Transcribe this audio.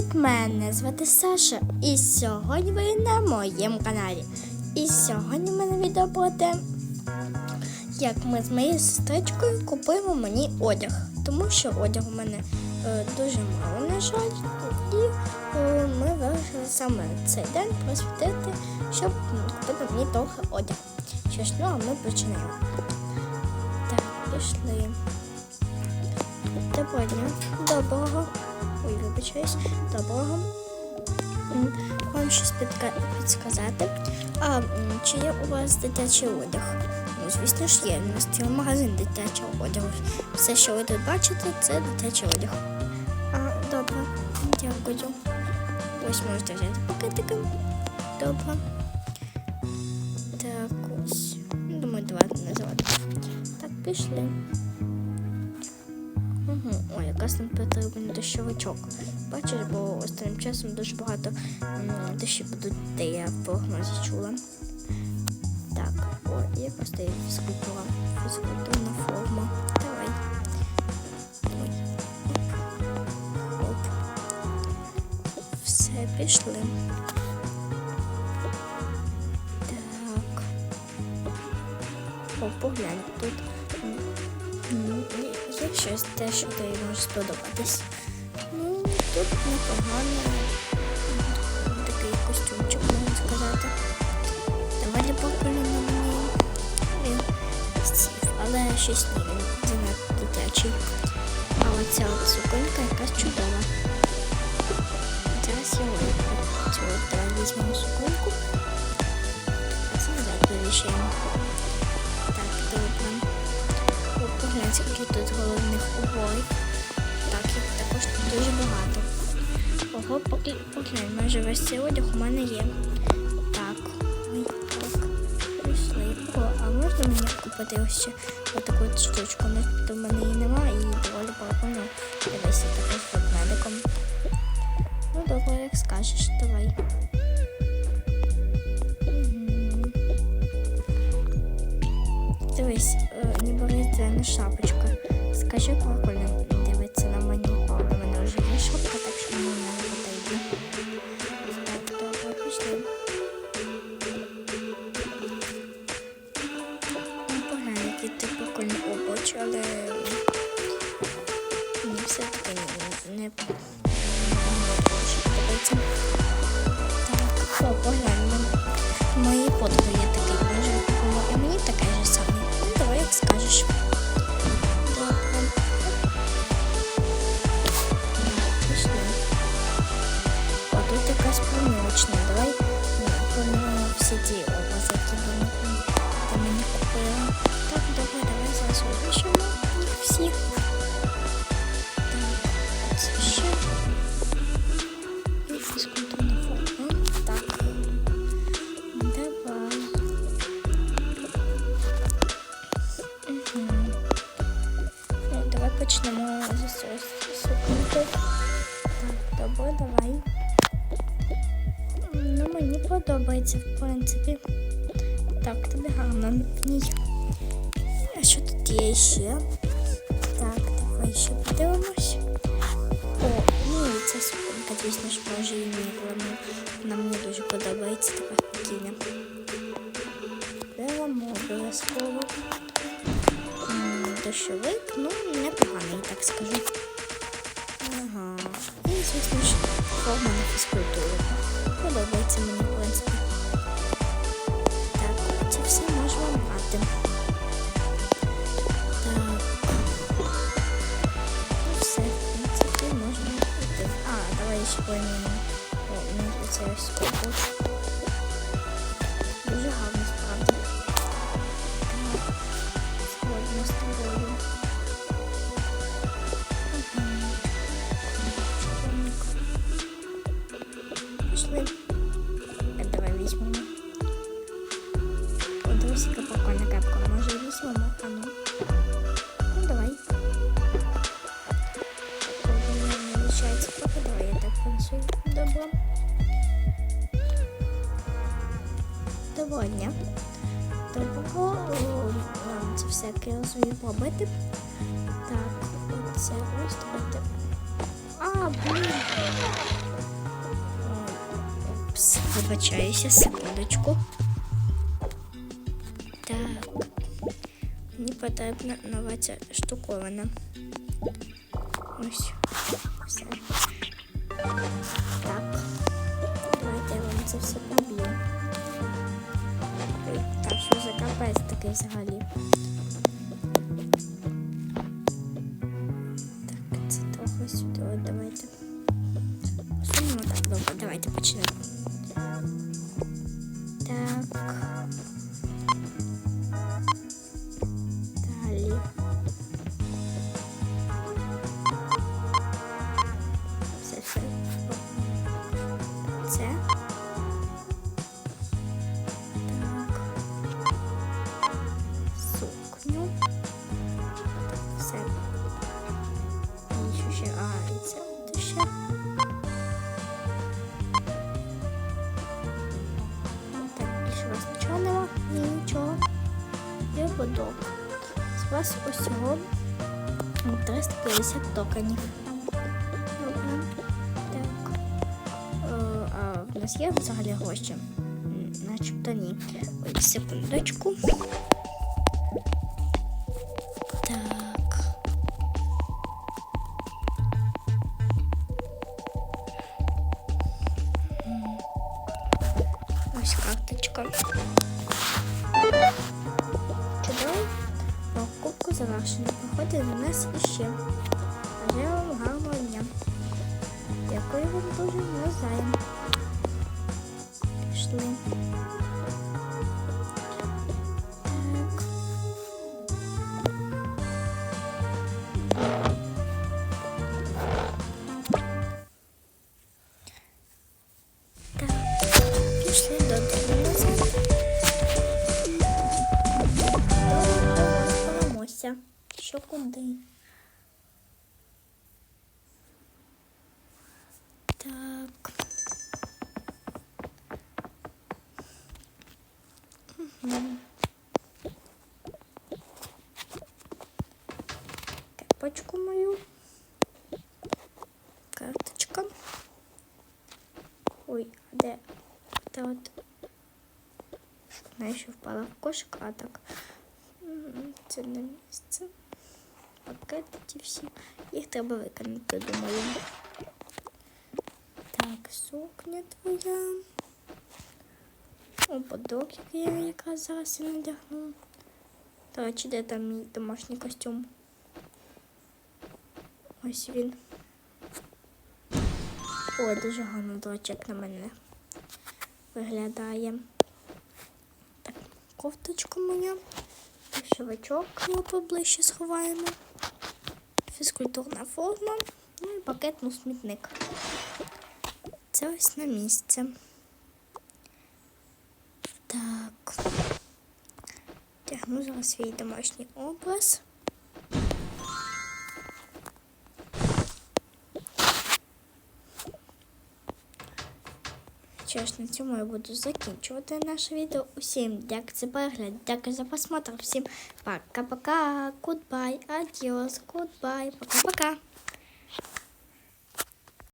Привіт, мене звати Саша, і сьогодні ви на моєму каналі. І сьогодні мене відео те, як ми з моєю сестричкою купуємо мені одяг. Тому що одяг у мене е, дуже мало, на жаль, і е, ми вирішили саме цей день просвітити, щоб купити мені трохи одяг. Що ж, ну а ми починаємо. Так, пішли. Доброго дня. Доброго. Ой, вибачаюсь. Доброго. Вам щось підка- підсказати. А чи є у вас дитячий одяг? Ну, звісно ж, є. У нас цілий магазин дитячого одягу. Все, що ви тут бачите, це дитячий одяг. А, добре, дякую. Ось можете взяти пакетики. Добре. Так, ось. Думаю, давайте називати. Так, пішли. Угу. Ой, якраз нам потрібен дощовичок. Бачиш, бо останнім часом дуже багато м, дощі будуть, де я в прогнозі чула. Так, о, якраз є фізкультура. Фізкультурна форма. Давай. Ой. Оп. Оп. Все, пішли. Так. О, поглянь, тут. М, щось те, що тобі може сподобатись. Ну, тут непогано. Такий костюмчик, можна сказати. Доволі мені. Він сів, але щось ні, він занадто дитячий. А оця от суконька якась чудова. Зараз я от давай візьмемо суконьку. Це повішаємо. Так, О, тут головних уборів. Так, їх також тут дуже багато. Ого, поки поглянь, майже весь цей одяг у мене є. Так, ой, так, прийшли. О, а можна мені купити ось ще отаку от штучку? Ну, то в мене її немає і доволі прикольно. Дивися, також з ведмедиком. Ну, добре, як скажеш, давай. Різдвяна шапочка. Скажи, прикольно дивиться на мені. У мене вже є шапка, так що мені не. Так, добре, пішли. Ну, поглянь, який ти покольні обруч, але мені все-таки не, не, не подобається, в принципі. Так, тобі гарно в ній. А що тут є ще? Так, давай ще подивимось. О, ну і ця суконка, звісно ж, може і мірила. Ну, Вона мені дуже подобається, така спокійна. Беремо обов'язково. Дощовик, ну, непоганий, так скажу. Ага. І, звісно ж, форма на фізкультуру. Подобається мені, в принципі. Так, це все можемо брати. Так. Ну, все, в принципі, можна йти. А, давай ще поміняємо. Доброго дня. Доброго. О, Нам це все розумію побити. Так, оце ось давайте. А, блін. Упс, вибачаюся, секундочку. Так. Мені потрібна нова ця штуковина. Ось. Все. Такий взагалі? Так, це трохи сюди. От давайте. Посунемо так, добре, давайте почнемо. І. З вас усього 350 токенів. Так. Е, а в нас є взагалі гроші? Начебто ні. Ой, секундочку. Так. Ось карточка. Чудово. Покупку завершено. Приходьте до нас іще. Бажаю вам гарного дня. Дякую вам дуже навзаєм. Пішли. Що куди? Так. Мгм. Кепочку мою. Карточка. Ой, а де? Та от. Вона впала в кошик, а так. Це не місце. Пакети всі. Їх треба виконати, думаю. Так, сукня твоя. Ободок, який я якраз зараз і надягнула. До де там мій домашній костюм? Ось він. Ой, дуже гарно дочек на мене виглядає. Так, кофточка моя. Шовачок його поближче сховаємо. Фізкультурна форма. Ну і пакет ну, смітник. Це ось на місце. Так. Тягну зараз свій домашній образ. Що ж, на цьому я буду закінчувати наше відео. Усім дякую за перегляд, дякую за просмотр. Всім пока-пока, goodbye, adios, goodbye, пока-пока.